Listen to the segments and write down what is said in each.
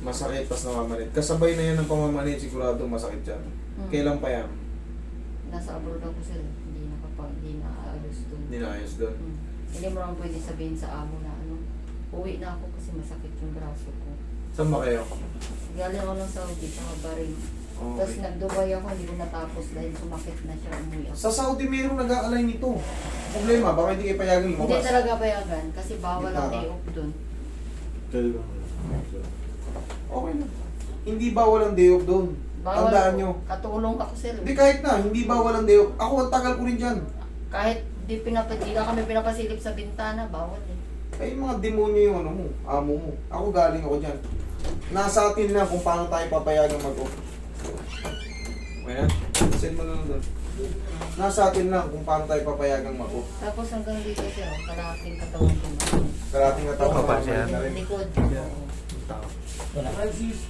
Masakit, tas namamanit. Kasabay na yan ng pamamanit, sigurado masakit yan. Hmm. Kailan pa yan? Nasa abroad ako sir. Hindi nakapag, hindi naayos doon. Hindi na ayos doon. Hmm. Hindi mo naman pwede sabihin sa amo na ano, uwi na ako kasi masakit yung braso ko. Saan ba kayo? Galing ako ng Saudi, sa Bahrain. Tapos Okay. nag-Dubai ako, hindi ko natapos dahil sumakit na siya, umuwi ako. Sa Saudi mayroong nag-aalay nito. Problema, baka hindi kayo payagan Hindi lumabas. talaga payagan kasi bawal ang Hindi day off doon. Okay na. Hindi bawal ang day off doon. Bawal Tandaan nyo. Katulong ako sir. Hindi kahit na, hindi bawal ang day off. Ako ang tagal ko rin dyan. Kahit di, pinapa, di na kami pinapasilip sa bintana, bawal eh. Ay, mga demonyo yung ano mo, amo mo. Ako galing ako dyan. Nasa atin lang kung paano tayo papayagan mag-off. Okay na? Send mo na lang doon. Nasa atin lang kung paano tayo papayagang mag-off. Tapos hanggang dito siya, oh, kalahating katawan ko na. Karating na tao Kapag siya. na rin. Likod. Yeah.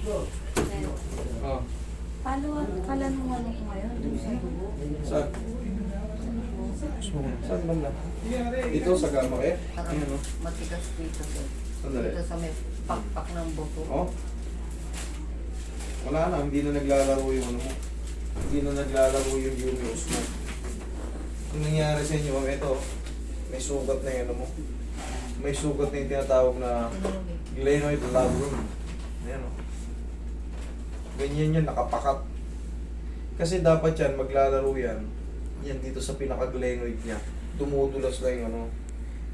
Oo. Oh. Paano, pala nung ano ko ngayon? Saan? Saan banda? Dito sa gama eh? Parang Ayan o. matigas dito sir. Sandali. Dito sa may pakpak ng buto. Oh. Wala na, hindi na naglalaro yung ano mo. Hindi na naglalaro yung Julius mo. Ang nangyari sa inyo, ito, may sugat na yung ano mo. May sugat na yung tinatawag na Ano yun glenoid labrum. Ayan o. Ganyan yan, nakapakat. Kasi dapat yan, maglalaro yan. Yan dito sa pinaka-glenoid niya. Dumudulas lang yung ano.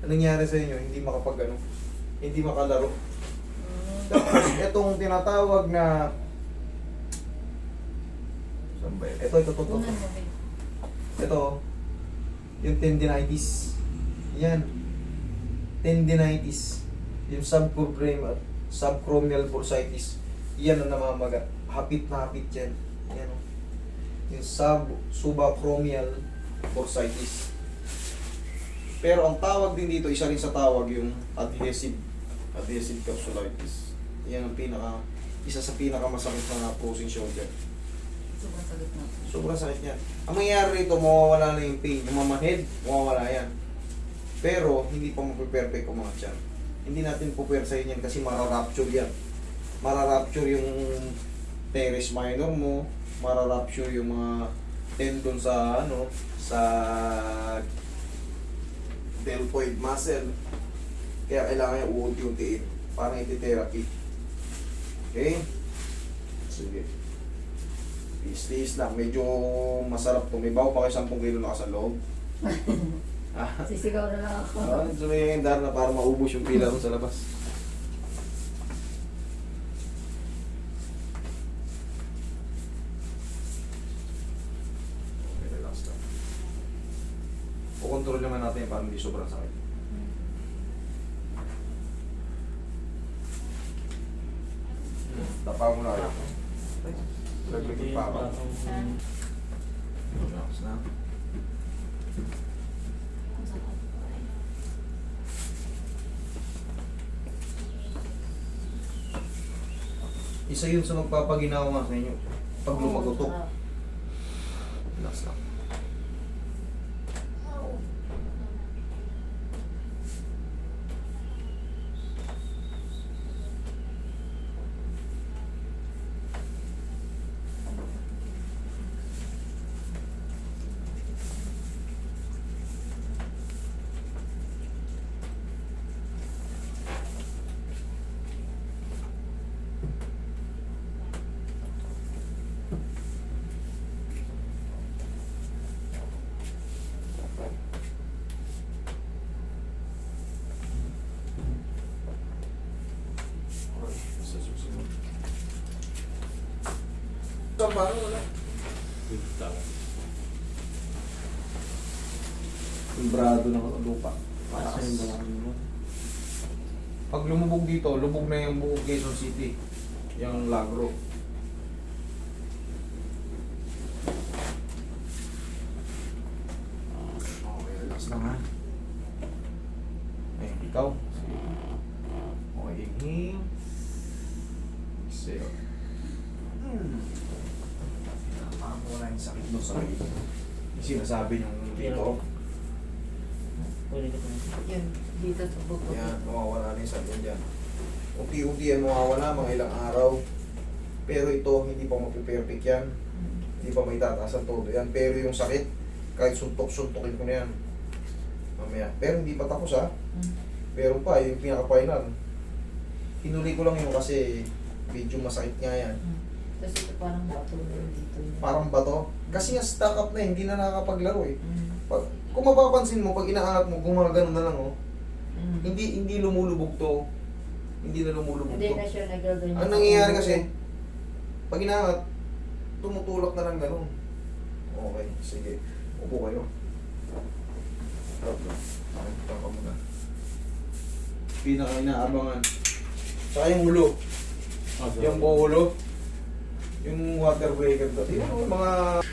Ang nangyari sa inyo, hindi makapag ano, hindi makalaro. Mm. Tapos itong tinatawag na Saan ba yun? Ito, ito, ito, ito. Ito, yung tendinitis. Yan. Tendinitis. Yung subchromial, subchromial bursitis. Yan ang namamaga. Hapit na hapit yan. Yan. Yung sub, subachromial bursitis. Pero ang tawag din dito, isa rin sa tawag yung adhesive adhesive capsulitis. Yan ang pinaka isa sa pinakamasakit na frozen shoulder. Sobrang sakit na. Sobrang sakit niya. Ang mangyayari rito, mawawala na yung pain. Yung mamahid, mawawala yan. Pero, hindi pa mapiperfect ang mga tiyan. Hindi natin pupwersahin yan kasi mararapture yan. Mararapture yung teres minor mo, mararapture yung mga tendon sa ano, sa deltoid muscle. Kaya kailangan yung uunti-untiin. Parang iti-therapy. Okay? Sige. Tiis-tiis lang. Medyo masarap to. May bago pa kayo 10 kilo na sa loob. Sisigaw na lang ako. ah, sumayin na para maubos yung pila ko sa labas. Okay, relax lang. Kukontrol naman natin para hindi sobrang sakit. Tapa mo na kayo. Laglag pa ako. Relax na. Isa yun sa magpapaginawa sa inyo. Pag lumagutok. Relax lang. Okay, sa susunod. Ba? Ano wala? Timbrado ng lupa. Malakas. Pag lumubog dito, lubog na yung buong Quezon City. Yung Lagro. Okay, relax lang ha. Ay, ikaw. Okay, inhale. Exhale. Hmm. Parang doon sa sinasabi niyong dito. Yun, dito sa buto. Yan, mawawala na yung sakit dyan. Unti-unti yan mawawala, mga ilang araw. Pero ito, hindi pa mapiperfect yan. Hindi pa may tataas ang todo yan. Pero yung sakit, kahit suntok-suntokin ko na yan. Mamaya. Pero hindi pa tapos ha. Meron pa, yung pinaka-final. Hinuli ko lang yun kasi medyo masakit nga yan. Mm. Tapos ito parang yun. Parang bato. Kasi nga stuck up na hindi na nakakapaglaro eh. Mm. Pag, kung mapapansin mo, pag inaangat mo, gumagano na lang oh. Mm. Hindi hindi lumulubog to. Hindi na lumulubog Hindi to. na siya nagaganyan. Ang nangyayari kasi, pag inaangat, tumutulak na lang ganun. Okay, sige. Upo kayo. Stop na. Pakita ka muna. Pinaka inaabangan. Tsaka yung ulo. Yung buong ulo. Yung water breaker to. Yung mga...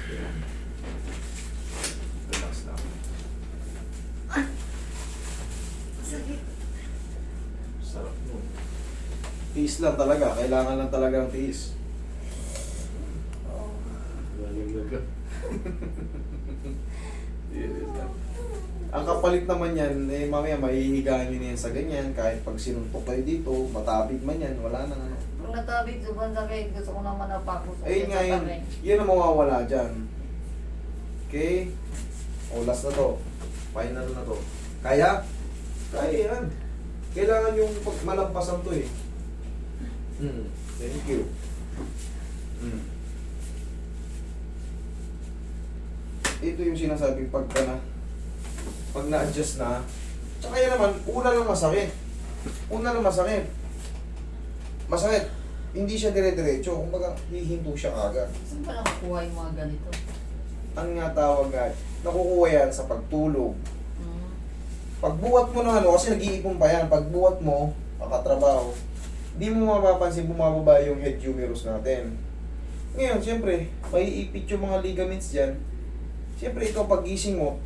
Relax lang. Sarap mo. Tiis lang talaga. Kailangan lang talaga ng tiis. Yes, lang. Ang kapalit naman yan, eh mamaya mahihigaan nyo na yan sa ganyan, kahit pag sinuntok kayo dito, matabig man yan, wala nang ano. Pag natabig sobrang sakit, gusto ko naman napako. Ayun nga yun, yun ang mawawala dyan. Okay? O, last na to. Final na to. Kaya? Kaya yan. Kailangan yung malampasan to eh. Hmm. Thank you. Hmm. Ito yung sinasabing pagka na pag na-adjust na tsaka yan naman, una lang masakit. Una lang masakit. Masakit. Hindi siya dire-diretso. Kumbaga, hihinto siya agad Saan pa nakukuha yung mga ganito? ang nga tawag nga, nakukuha yan sa pagtulog. Mm. Pagbuhat mo ng ano, kasi nag-iipon pa yan, pagbuhat mo, pakatrabaho, di mo mapapansin bumababa yung head humerus natin. Ngayon, siyempre, maiipit yung mga ligaments dyan. Siyempre, ikaw pagising mo,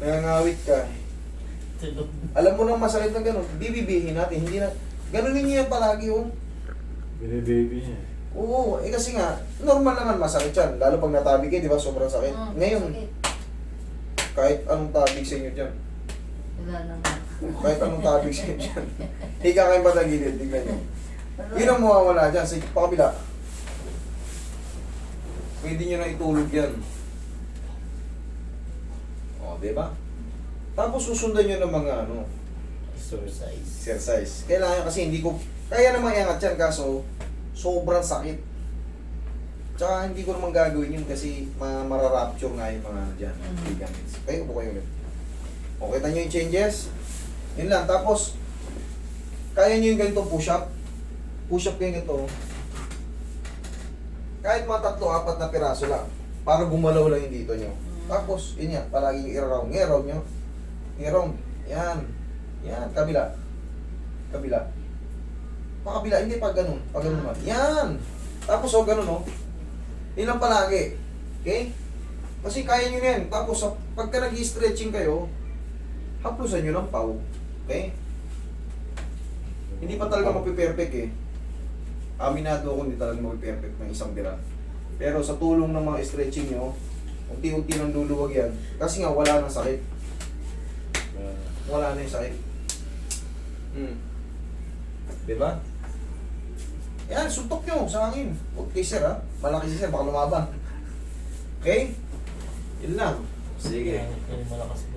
nangangawit ka. Alam mo nang masakit na gano'n, bibibihin natin, hindi na, ganunin niyo yan palagi oh. Binibaby niya. Oo, eh kasi nga, normal naman masakit yan. Lalo pag natabig kayo, di ba, sobrang sakit. Mm, Ngayon, sakit. kahit anong tabig sa inyo dyan, Wala na nga. Kahit anong tabig sa inyo dyan. Higa kayong patagilid, tignan nyo. Ano? Yun ang mawawala dyan. Sige, pakabila. Pwede nyo na itulog yan. O, di ba? Tapos susundan nyo ng mga ano, Exercise. exercise. Kailangan kasi hindi ko, kaya naman iangat yan kaso sobrang sakit. Tsaka hindi ko naman gagawin yun kasi ma mararapture nga yung mga dyan, Mm. ligaments. Kayo po kayo ulit. O, kita nyo yung changes? Yun lang. Tapos, kaya nyo yung ganito push-up. Push-up kayo ganito. Kahit mga tatlo, apat na piraso lang. Para gumalaw lang yung dito nyo. Mm. Tapos, yun yan. Palagi yung i-round. I-round nyo. I-round. Yan. Yan. Kabila. Kabila. Pakabila. Hindi pag ganun. Pag ganun naman. Yan. Tapos, oh, ganun, oh. Yun palagi. Okay? Kasi kaya nyo yan. Tapos, pagka nag-stretching kayo, haplusan nyo ng pau. Okay? Hindi pa talaga mapiperfect eh. Aminado ako hindi talaga mapiperfect ng isang dira. Pero sa tulong ng mga stretching nyo, unti-unti nang luluwag yan. Kasi nga wala nang sakit. Uh, Wala na yung sakit. Hmm. Diba? Yan, suntok nyo sa akin. Huwag kay sir ha. Malaki si sir, baka lumaban. Okay? Yun lang. Sige. Malakas po.